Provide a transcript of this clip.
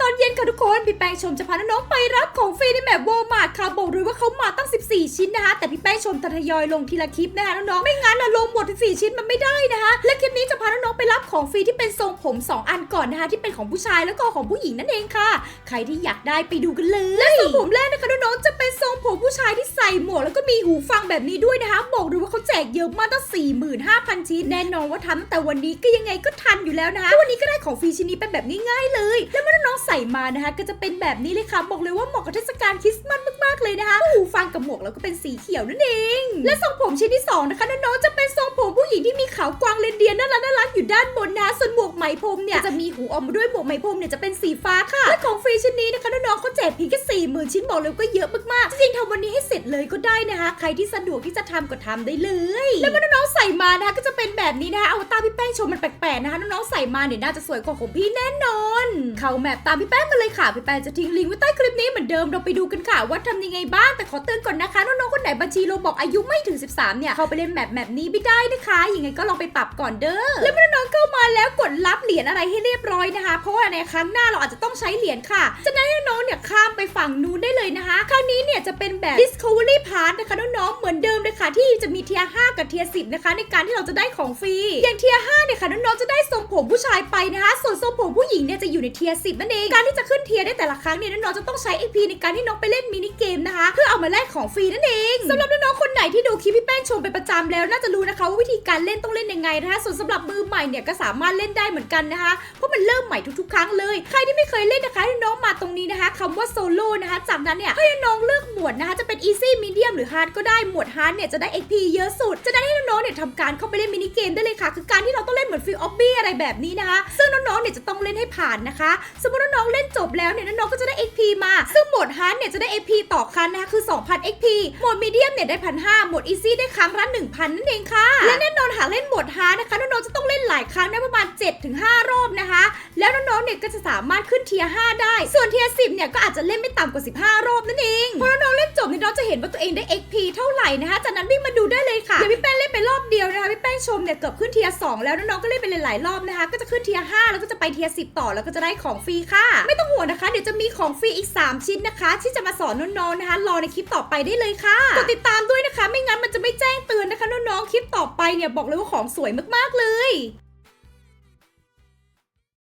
ตอนเย็นค่ะทุกคน พี่แปงชมจะพาน้องๆไปรับของฟรีในแมปโวมาร์ทค่ะบอกเลยว่าเขามาตั้ง 4 ชิ้นนะคะ แต่พี่แป้งชมจะทยอยลงทีละคลิปนะคะน้องๆไม่งั้นนะลงหมด14ชิ้นมันไม่ได้นะคะ และคลิปนี้จะพาน้องๆไปรับของฟรีที่เป็นทรงผม 2 อันก่อนนะคะ ที่เป็นของผู้ชายแล้วก็ของผู้หญิงนั่นเองค่ะ ใครที่อยากได้ไปดูกันเลย และทรงผมแรกนะคะน้องๆจะเป็นทรงผมผู้ชายที่ใส่หมวกแล้วก็มีหูฟังแบบนี้ด้วยนะคะ บอกเลยว่าเขาแจกเยอะมากตั้ง45,000 ชิ้นแน่นอนว่าทำตั้งแต่วันนี้ก็ยังไงก็ทันอยู่แล้วนะคะแล้ววันนี้ก็ได้ของฟรีชิ้นนี้เป็นแบบง่ายๆเลย แล้วเมื่อน้องๆใส่มานะคะ ก็จะเป็นแบบนี้เลยค่ะบอกเลยว่าเหมาะกับเทศกาลคริสต์มาสมากๆเลยนะคะหูฟังกับหมวกแล้วก็เป็นสีเขียวนั่นเอง และทรงผมชิ้นที่สองนะคะน้องๆจะเป็นทรงผมผู้หญิงที่มีเขากวางเลนเดียร์น่ารักน่น อยู่ด้านบนนะส่วนหมวกไหมพรมเนี่ยจะมีหูออกมาด้วยหมวกไหมพรมเนี่ยจะเป็นสีฟ้าค่ะและของฟรีชิ้นนี้นะคะน้องๆเขาแจกเพียงแค่สี่หมื่นชิ้นบอกเลยก็เยอะมากๆจริงๆทำวันนี้ให้เสร็จเลยก็ได้นะคะ ใครที่สะดวกที่จะทำก็ทำได้เลย แล้วเมื่อน้องๆใส่มานะคะก็จะเป็นแบบนี้นะคะเอาตาพี่แป้งชมมันแปลกๆนะคะน้องๆใส่มาเนี่ยน่าจะสวยกว่าของพี่แน่นอน เข้าแมปตามพี่แป้งมาเลยค่ะพี่แป้งจะทิ้งลิงก์ไว้ใต้คลิปนี้เหมือนเดิมเราไปดูกันค่ะ ว่าทำยังไงบ้างแต่ขอเตือนก่อนนะคะน้องๆคนไหนบัญชีเราบอกอายุไม่ถึง 13เนี่ยเข้าไปเล่นแมปแมปนี้ไม่ได้นะคะยังไงก็ลองไปปรับก่อนเด้อแล้วเมื่อน้องๆเข้ามา แล้วกดรับเหรียญอะไรให้เรียบร้อยนะคะ เพราะว่าในครั้งหน้าเราอาจจะต้องใช้เหรียญค่ะฉะนั้นน้องเนี่ยข้ามไปฝั่งนู้นได้เลยนะคะ คราวนี้เนี่ยจะเป็นแบบ Discovery Pass นะคะน้องๆเหมือนเดิมเลยค่ะที่จะมีเทียร์5กับเทียร์10นะคะในการที่เราจะได้ของฟรีอย่างเทียร์5เนี่ยค่ะน้องๆจะได้ทรงผมผู้ชายไปนะคะ ส่วนทรงผมผู้หญิงเนี่ยจะอยู่ในเทียร์10นั่นเองการที่จะขึ้นเทียร์ได้แต่ละครั้งเนี่ยน้องๆจะต้องใช้ XP ในการที่น้องไปเล่นมินิเกมนะคะ เพื่อเอามาแลกของฟรีนั่นเองสำหรับน้องๆคนไหนที่ดูคลิปพี่แป้งชมเป็นประจำแล้วน่าจะรู้นะคะว่าวิธีการเล่นต้องเล่นยังไงนะคะส่วนสำหรับมือใหม่เนี่ยก็สามารถเล่นได้เหมือนกันนะคะ เพราะมันเริ่มใหม่ทุกๆ ครั้งเลย ใครที่ไม่เคยเล่นนะคะให้น้องมาตรงนี้นะคะคำว่าโซโล่นะคะจากนั้นเนี่ยให้น้องเลือกหมวดนะคะจะเป็น easy medium หรือ hard ก็ได้หมวด hard เนี่ยจะได้ XP เยอะสุดจะได้ให้น้องๆเนี่ยทำการเข้าไปเล่นมินิเกมได้เลยค่ะ คือการที่เราต้องเล่นเหมือนฟิลออบบี้อะไรแบบนี้นะคะ ซึ่งน้องๆเนี่ยจะต้องเล่นให้ผ่านนะคะ สมมติน้องๆเล่นจบแล้วเนี่ยน้องๆก็จะได้ XP มา ซึ่งหมวด hard เนี่ยจะได้ XP ต่อครั้งนะคะคือ 2,000 XP หมด medium เนี่ยได้1,500โหมด easy ได้ครั้งละ1,000 นั่นเองค่ะและแน่นอนหากเล่นหมวด hard นะคะน้องๆจะต้องเล่นหลายครั้งได้ประมาณ 7-5 รอบนะคะ แล้วน้องๆเนี่ยก็จะสามารถขึ้นเทียร์5ได้ ส่วนเทียร์10เนี่ยก็อาจจะเล่นไม่ต่ำกว่า 15 รอบนั่นเองพอน้องๆเล่นจบเนี่ยน้องจะเห็นว่าตัวเองได้ XP เท่าไหร่นะคะ จากนั้นวิ่งมาดูได้เลยค่ะเดี๋ยวพี่แป้งเล่นไปรอบเดียวนะคะพี่แป้งชมเนี่ยเกือบขึ้นเทียร์2แล้วน้องๆก็เล่นไปหลายๆรอบนะคะ ก็จะขึ้นเทียร์5แล้วก็จะไปเทียร์10 ต่อแล้วก็จะได้ของฟรีค่ะ ไม่ต้องห่วงนะคะเดี๋ยวจะมีของฟรีอีก 3 ชิ้นนะคะ ที่จะมาสอนน้องๆนะคะรอในคลิปต่อไปได้เลยค่ะกดติดตามด้วยนะคะ ไม่งั้นมันจะไม่แจ้งเตือนนะคะน้องๆคลิปต่อไปเนี่ยบอกเลยว่าของสวยมากๆเลย